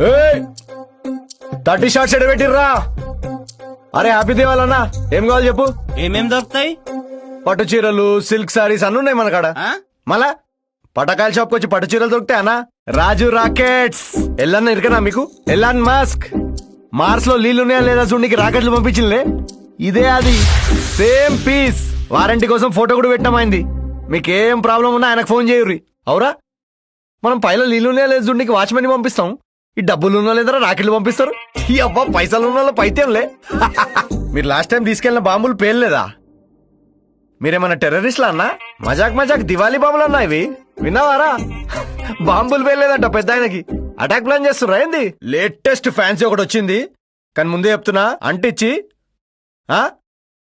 ఏయ్! Thirty shorts ఎడబెట్టిర్రా. అరే హ్యాపీ దివాలన్నా ఏం కావాలి చెప్పు. ఏమేం దొరుకుతాయి? పట్టు చీరలు సిల్క్ సారీస్ అన్ని ఉన్నాయి మన కాడ? మళ్ళా? పటకాయల షాప్ వచ్చి పట్టు చీరలు దొరుకుతాయి అన్నా? రాజు రాకెట్స్. ఎల్లన్న ఇరకనా మీకు? ఎల్లాన్ మాస్క్. మార్స్లో నీళ్ళున్నాయా లేదా చూడనికి రాకెట్లు పంపించిందిలే. ఇదే అది. Same piece. వారంటీ కోసం ఫోటో కూడా పెట్టామైంది మీకేం ప్రాబ్లం ఉన్నా ఆయనకు ఫోన్ చేయుర్రి. అవురా? మనం పైన నీళ్ళున్నాయా లేదా చూడనికి వాచ్మెన్ పంపిస్తాం. ఈ డబ్బులు ఉన్న లేదా రాకెట్లు పంపిస్తారు? ఈ అబ్బా పైసలు ఉన్న వాళ్ళ పైతేంలే మీరు లాస్ట్ టైం తీసుకెళ్ళిన బాంబులు పేర్లేదా మీరేమన్నా టెర్రరిస్ట్లా అన్నా? మజాక్ మజాక్ దివాళీ బాంబులు అన్నా ఇవి? విన్నావారా? బాంబులు పేర్లేదంట పెద్ద ఆయనకి. అటాక్ ప్లాన్ చేస్తుర్రా ఏంది? లేటెస్ట్ ఫ్యాన్సీ ఒకటి వచ్చింది. కానీ ముందే చెప్తున్నా అంటిచ్చి. ఆ?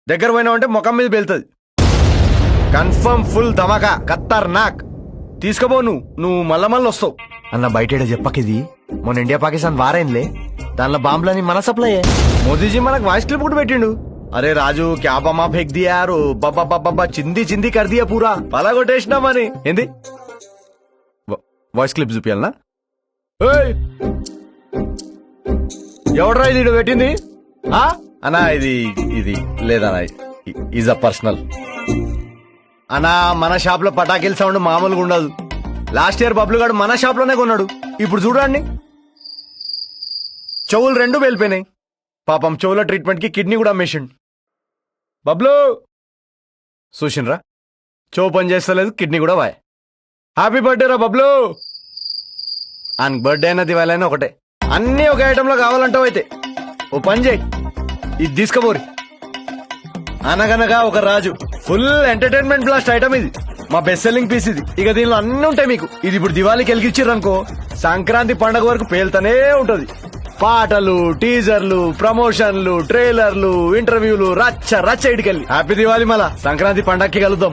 దగ్గర పోయినావంటే ముఖం మీద పేలుతుంది. కన్ఫర్మ్ ఫుల్ ధమాకా కత్తర్ నాక్ తీసుకోబో నువ్వు నువ్వు మళ్ళా మళ్ళీ వస్తావు. అన్న బయట చెప్పకిది. మొన్న ఇండియా పాకిస్తాన్ వారైందిలే. దానిలో బాంబులని మన సప్లై మోదీజీ మనకు వాయిస్ క్లిప్ కూడా పెట్టిండు. అరే రాజు క్యా బమా ఫెక్ దియారు బబ్బా బబ్బా చింది చింది కర్దియా పూరా. పలగొట్టేసినామని ఏంది? వాయిస్ క్లిప్ చూపియాలనా? ఎవడరా ఇది పెట్టింది? ఆ? అనా ఇది ఇది లేదన్నా ఈజ్ అ పర్సనల్. అనా మన షాప్లో పటాకీల సౌండ్ మామూలుగా ఉండదు లాస్ట్ ఇయర్ బబ్లు గాడు మన షాప్లోనే కొన్నాడు. ఇప్పుడు చూడండి చెవులు రెండు వెళ్ళిపోయినాయి పాపం చెవుల ట్రీట్మెంట్కి కిడ్నీ కూడా అమ్మేసిండు. బబ్లు! చూసిండ్రా? చెవు పని చేస్తలేదు కిడ్నీ కూడా వాయ్. హ్యాపీ బర్త్డే రా బబ్లు! ఆయనకు బర్త్డే అయినా దివాళీ అయినా ఒకటే. అన్నీ ఒక ఐటెంలో కావాలంటావు అయితే. ఓ పని చేయి. ఇది తీసుకుపోరి అనగనగా ఒక రాజు. ఫుల్ ఎంటర్టైన్మెంట్ బ్లాస్ట్ ఐటమ్ ఇది. మా బెస్ట్ సెల్లింగ్ పీస్ ఇది. ఇక దీనిలో అన్ని ఉంటాయి మీకు. ఇది ఇప్పుడు దివాళీకి వెలిగించారు అనుకో సంక్రాంతి పండగ వరకు పేలుతూనే ఉంటుంది. పాటలు టీజర్లు ప్రమోషన్లు ట్రైలర్లు ఇంటర్వ్యూలు రచ్చ రచ్చ ఇటుకెళ్ళి హ్యాపీ దివాళీ మళ్ళా. సంక్రాంతి పండక్కి కలుద్దాం.